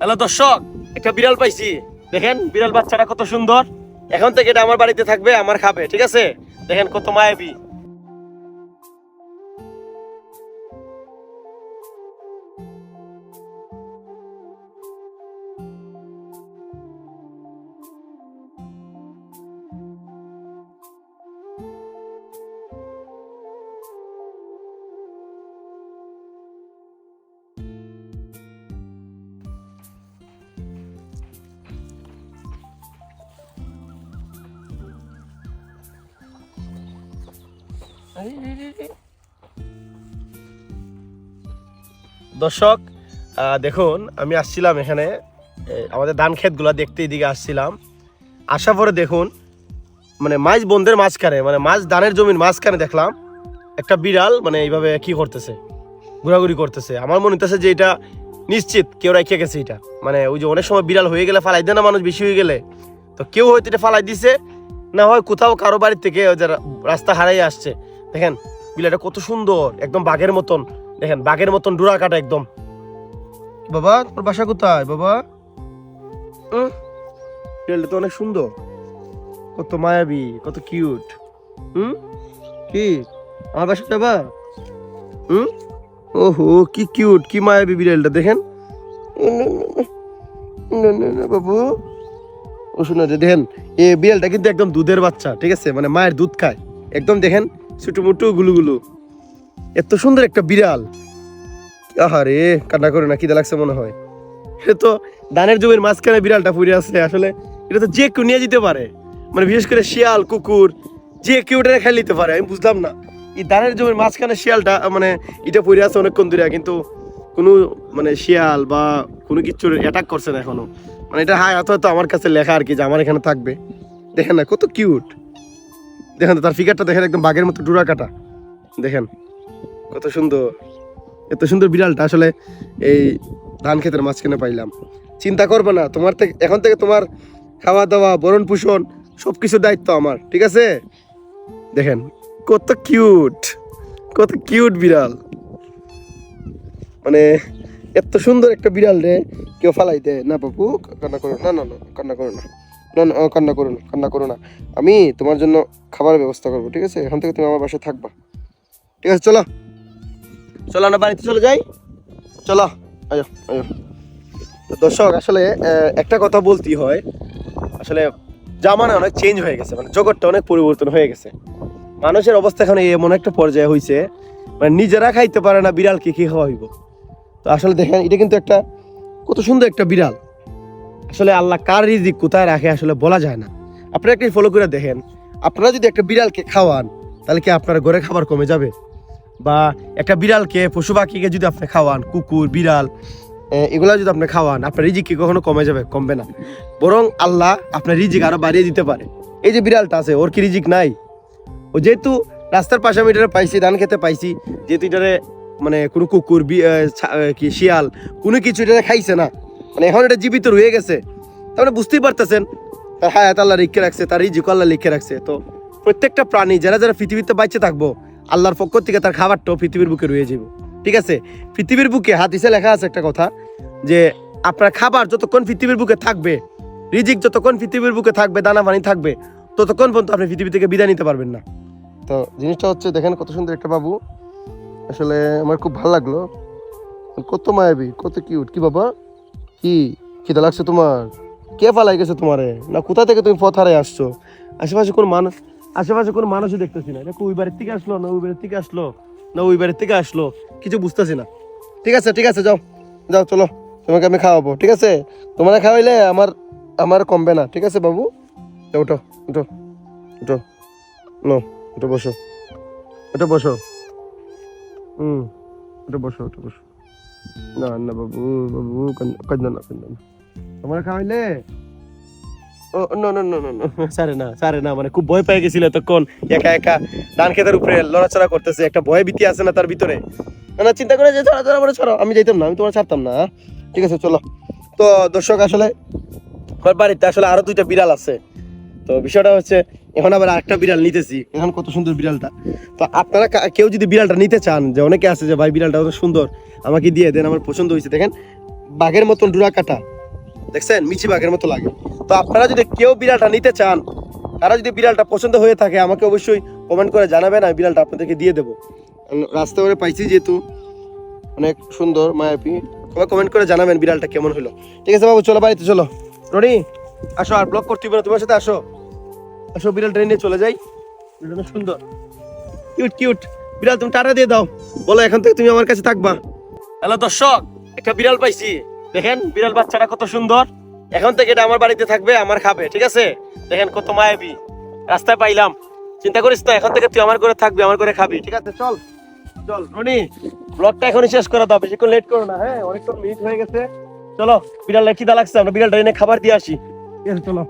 Hello দর্শক, একটা বিড়াল পাইছি। দেখেন, বিড়াল বাচ্চাটা কত সুন্দর। এখন থেকে এটা আমার বাড়িতে থাকবে, আমার খাবে, ঠিক আছে? দেখেন কত মায়াবী। দর্শক দেখুন, আমি আসছিলাম এখানে আমাদের ধান ক্ষেতগুলো দেখতে এদিকে আসছিলাম। আসার পরে দেখুন মানে মাছ বন্ধের মাঝখানে মানে মাছ ধানের জমির মাঝখানে দেখলাম, একটা বিড়াল মানে এইভাবে কি করতেছে, ঘোরাঘুরি করতেছে। আমার মনে হইতেছে যে এটা নিশ্চিত কেউ রেখে গেছে এটা। মানে ওই যে অনেক সময় বিড়াল হয়ে গেলে ফালাই দেয় না মানুষ বেশি হয়ে গেলে। তো কেউ হয়তো এটা ফালাই দিছে, না হয় কোথাও কারও বাড়ির থেকে রাস্তা হারাই আসছে। দেখেন বিড়ালটা কত সুন্দর একদম বাঘের মতন। দেখেন বাঘের মতন ডুরা কাটা একদম। বাবা তোর বাসা কোথায় বাবা? বিড়ালটা তো অনেক সুন্দর। কত মায়াবী কত কিউট। হুম? কি? আমার বাসা যাবা হুম? ওহো কি কিউট কি মায়াবী বিড়ালটা দেখেন। বাবু। ও শোনো দেখেন এ বিড়ালটা কিন্তু একদম দুধের বাচ্চা ঠিক আছে? মানে মায়ের দুধ খায়। একদম দেখেন ছোটো মুটু গুলু গুলু এত সুন্দর একটা বিড়াল। আহারে, কান্না করে না কিদা লাগছে মনে হয়। এটা তো ধানের জমির মাঝখানে বিড়ালটা পড়ে আছে আসলে এটা তো যে কেউ নিয়ে যেতে পারে। মানে বিশেষ করে শিয়াল, কুকুর, যে কেউ এটা খাই নিতে পারে, আমি বুঝলাম না। এই ধানের জমির মাঝখানে শিয়ালটা মানে এটা পড়ে আছে অনেকক্ষণ দূরে কিন্তু কোনো মানে শিয়াল বা কোনো কিছু অ্যাটাক করছে না এখনও। মানে এটা হায় হয়তো আমার কাছে লেখা আর কি যে আমার এখানে থাকবে। দেখেন না, কত কিউট দেখেন তার ফিগারটা দেখেন, একদম বাঘের মতো ডুরা কাটা। দেখেন, কত সুন্দর। এত সুন্দর বিড়ালটা, আসলে এই ধান ক্ষেতের মাঝখানে পাইলাম। চিন্তা করবে না, তোমার থেকে, এখন থেকে তোমার খাওয়া দাওয়া বরণ পোষণ সব কিছুর দায়িত্ব আমার, ঠিক আছে? দেখেন, কত কিউট কত কিউট বিড়াল। মানে এত সুন্দর একটা বিড়াল রে, কেউ ফালাই দেয়। না, বাবু, কান্না করো না না না, কান্না করো না। কান্না করো না কান্না করো না। আমি তোমার জন্য খাবারের ব্যবস্থা করব ঠিক আছে? এখান থেকে তুমি আমার বাসায় থাকবা। ঠিক আছে চলো। চলো আমরা বাড়িতে চলে যাই। চলো আয়ো আয়ো। দর্শক আসলে একটা কথা বলতেই হয়। আসলে জামানা অনেক চেঞ্জ হয়ে গেছে মানে জগৎটা অনেক পরিবর্তন হয়ে গেছে। মানুষের অবস্থা এখন এমন একটা পর্যায়ে হয়েছে মানে নিজেরা খাইতে পারে না বিড়ালকে কি খাওয়া হইব তো আসলে দেখেন এটা কিন্তু একটা কত সুন্দর একটা বিড়াল। আসলে আল্লাহ কার রিজিক কোথায় রাখে আসলে বলা যায় না। আপনারা একটু ফলো করে দেখেন, আপনারা যদি একটা বিড়ালকে খাওয়ান, তাহলে কি আপনার ঘরে খাবার কমে যাবে? বা একটা বিড়ালকে, পশু পাখিকে যদি আপনি খাওয়ান, কুকুর, বিড়াল এগুলা যদি আপনি খাওয়ান, আপনার রিজিক কি কখনো কমে যাবে? কমবে না। বরং আল্লাহ আপনার রিজিক আরও বাড়িয়ে দিতে পারে। এই যে বিড়ালটা আছে, ওর কি রিজিক নাই? ও যেহেতু রাস্তার পাশে আমি এটারে পাইছি, ধান খেতে পাইছি, যেহেতু এটারে মানে কোনো কুকুর কি, শিয়াল, কোনো কিছু এটা খাইছে না। মানে এখন এটা জীবিত রয়ে গেছে। তাহলে বুঝতেই পারতেছেন, তার হায়াত আল্লাহ লিখে রাখছে, তার রিজিক আল্লাহ লিখে রাখছে। তো প্রত্যেকটা প্রাণী, যারা যারা পৃথিবীতে বাইচে থাকব, আল্লাহর পক্ষ থেকে তার খাবারটাও পৃথিবীর বুকে রয়ে যাবে। ঠিক আছে? পৃথিবীর বুকে হাতিসে লেখা আছে একটা কথা, যে আপনার খাবার যতক্ষণ পৃথিবীর বুকে থাকবে, রিজিক যতক্ষণ পৃথিবীর বুকে থাকবে, দানা পানি থাকবে, ততক্ষণ পর্যন্ত আপনি পৃথিবী থেকে বিদায় নিতে পারবেন না। তো জিনিসটা হচ্ছে, দেখেন কত সুন্দর একটা বাবু। আসলে আমার খুব ভালো লাগল। কত মায়াবী, কত কিউট কি বাবা? কি খিদা লাগছে তোমার? কে ফালাই গেছে তোমারে? না কোথা থেকে তুমি পথ হারাই আসছো? আশেপাশে কোনো মানুষ আশেপাশে কোনো মানুষই দেখতেছি না। এটা ওই বাড়ির থেকে আসলো না ওই বাড়ির থেকে আসলো না ওই বাড়ির থেকে আসলো কিছু বুঝতেছি না। ঠিক আছে ঠিক আছে যাও। যাও চলো তোমাকে আমি খাওয়াবো ঠিক আছে? তোমার খাওয়াইলে আমার আমার কমবে না ঠিক আছে বাবু? যাও, উঠো উঠো উঠো। নো উঠো বসো। উঠো বসো। হুম উঠো বসো উঠো বসো। না না বাবু বাবু কান্দ না কান্দ না তোমার খাওয়াইলে ও না না না না না সারে না সারে না মানে খুব ভয় পেয়ে গেছিল তখন একা একা ধান খেতের উপরে লড়াচড়া করতেছে একটা ভয় ভীতি আছে না তার ভিতরে। না চিন্তা করে যে ছড়া ছড়া করে ছড়ো আমি যাইতাম না আমি তোমার ছাড়তাম না ঠিক আছে চলো। তো দর্শক আসলে আমার বাড়িতে আসলে আরও দুইটা বিড়াল আছে। তো বিষয়টা হচ্ছে এখন আবার আরেকটা বিড়াল নিতেছি। এখন কত সুন্দর বিড়ালটা। তো আপনারা কেউ যদি বিড়ালটা নিতে চান, যে অনেকে আছে যে, ভাই, বিড়ালটা অত সুন্দর, আমাকে দিয়ে দেন, আমার পছন্দ হয়েছে। দেখেন, বাঘের মতন ডুরা কাটা। দেখছেন? মিছি বাঘের মতো লাগে। তো আপনারা যদি কেউ বিড়ালটা নিতে চান তারা যদি বিড়ালটা পছন্দ হয়ে থাকে, আমাকে অবশ্যই কমেন্ট করে জানাবেন, আমি বিড়ালটা আপনাদেরকে দিয়ে দেবো। রাস্তা করে পাইছি যেহেতু অনেক সুন্দর মায়াপি সবাই কমেন্ট করে জানাবেন বিড়ালটা কেমন হলো। ঠিক আছে বাবু, চলো বাড়িতে, চলো। রনি, আসো, আর ব্লক করতে হবে না, তোমার সাথে আসো। আসো, বিড়াল ট্রেনে চলে যাই। বিড়ালটা সুন্দর। কিউট কিউট বিড়াল, তুমি টাটা দিয়ে দাও। বলো, এখন থেকে তুমি আমার কাছে থাকবা। হ্যালো, দর্শক, একটা বিড়াল পাইছি। দেখেন, বিড়াল বাচ্চাটা কত সুন্দর। এখন থেকে এটা আমার বাড়িতে থাকবে, আমার খাবে, ঠিক আছে? দেখেন, কত মায়াবী। রাস্তায় পাইলাম। চিন্তা করিস না, এখন থেকে তুই আমার করে থাকবি, আমার করে খাবি, ঠিক আছে? চল চল, রনি ব্লগটা এখনই শেষ করে দাও, বেশিক্ষণ লেট করো না হ্যাঁ? অনেকক্ষণ মিনিট হয়ে গেছে। চলো বিড়াল খিদা লাগছে, আমরা বিড়াল এনে খাবার দিয়ে আসি। চলো।